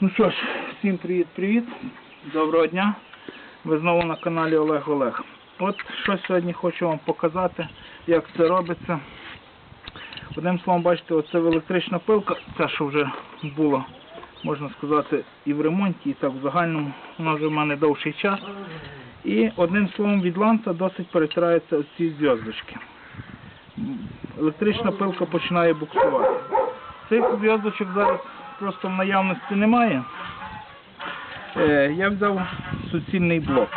Ну що ж, всім привіт-привіт. Доброго дня. Ви знову на каналі Олег Олег. От що сьогодні хочу вам показати, як це робиться. Одним словом, бачите, оце електрична пилка, ця, що вже була, можна сказати, і в ремонті, і так в загальному. Вона вже в мене довший час. І одним словом від ланца досить перетираються ці зв'язочки. Електрична пилка починає буксувати. Цих зв'язочок зараз просто в наявності немає. Е, я взяв суцільний блок.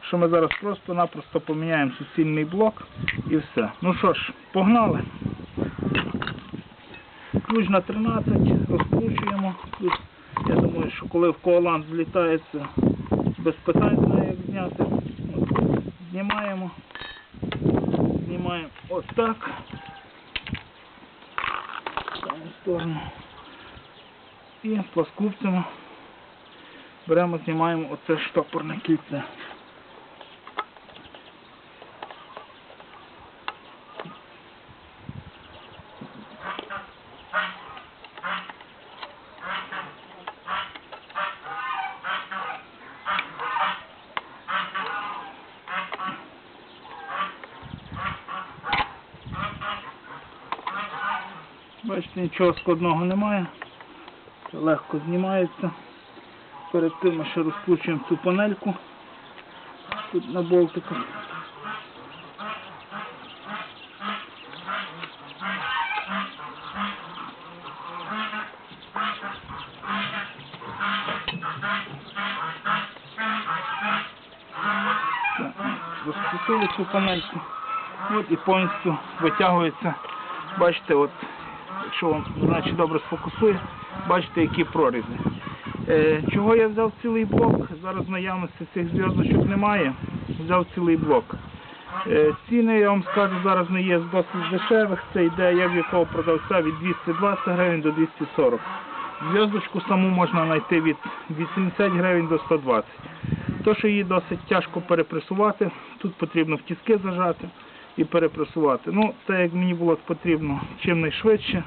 Що ми зараз просто-напросто поміняємо суцільний блок і все. Ну що ж, погнали. Ключ на 13, розкручуємо. Я думаю, що коли в коалант злітається, без питань знає, як зняти. От, знімаємо. Знімаємо ось так. Ставимо в сторону. І плоскупцями беремо, знімаємо оце штопорне кільце. Бачите, нічого складного немає. Це легко знімається. Перед тим ми ще розкручуємо цю панельку тут на болтиках. Розкрутили цю панельку. От і повністю витягується. Бачите, от якщо вам значить добре сфокусує, бачите, які прорізи. Е, чого я взяв цілий блок? Зараз наявності цих зв'язочок немає. Взяв цілий блок. Е, ціни, я вам скажу, зараз не є з досить дешевих. Це йде як в якого продавця від 220 гривень до 240. Зв'язочку саму можна знайти від 80 гривень до 120. То, що її досить тяжко перепресувати, тут потрібно в тіски зажати і перепресувати. Ну, це як мені було потрібно чим найшвидше,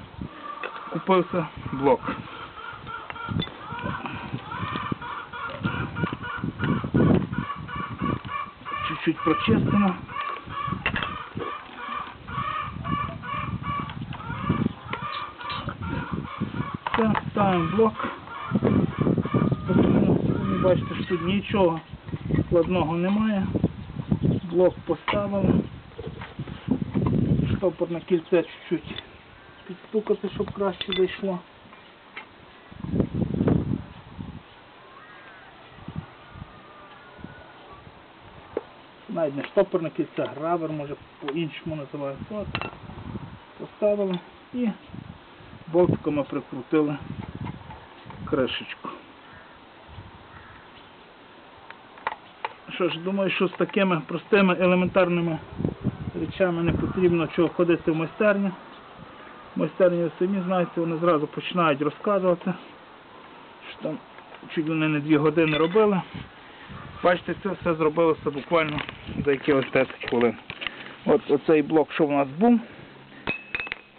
купився блок. Чуть-чуть прочистимо. Так, ставимо блок. Ви бачите, що тут нічого складного немає. Блок поставили. Штопорне кільце чуть-чуть підстукати, щоб краще зайшло. Навіть не штопорне кільце, гравер, може по-іншому називається. От. Поставили і болтиками прикрутили кришечку. Що ж, думаю, що з такими простими елементарними речами не потрібно чого ходити в майстерню. Майстерні самі знаєте, вони зразу починають розказувати, що там чуть вони не дві години робили. Бачите, це все зробилося буквально за якихось 10 хвилин. От оцей блок, що в нас був.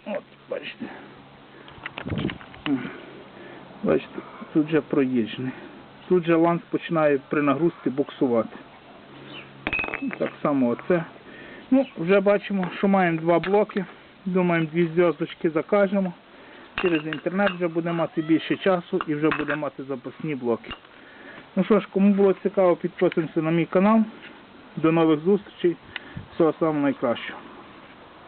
От, бачите. Бачите, тут вже проїжджений. Тут же ланц починає при нагрузці буксувати. Так само оце. Ну, вже бачимо, що маємо два блоки. Думаємо, дві зв'язочки закажемо. Через інтернет вже буде мати більше часу і вже буде мати запасні блоки. Ну що ж, кому було цікаво, підписуємося на мій канал. До нових зустрічей. Всього самого найкращого.